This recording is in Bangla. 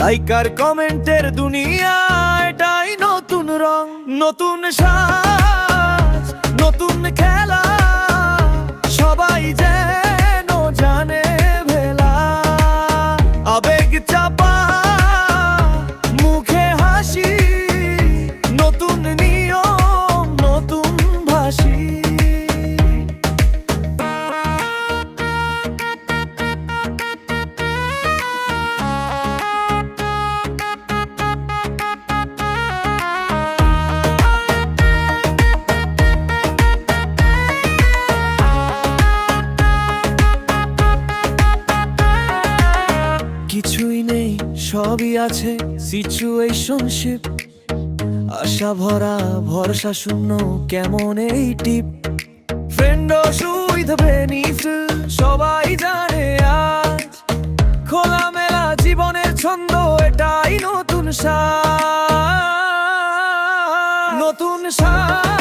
লাইক আর কমেন্টের দুনিয়া, এটাই নতুন রং, নতুন সাজ, নতুন খেলা। সবাই যেন জানে ভেলা। আবেগ চাপা কিছুই নেই, সবই আছে সিচুয়েশনশিপ আশা ভরা, ভরসা শূন্য, কেমন এই টিপ ফ্রেন্ড সুইধ বেনিফিট সবাই জানে আজ। খোলামেলা জীবনের ছন্দ, এটাই নতুন সাজ। নতুন সাজ।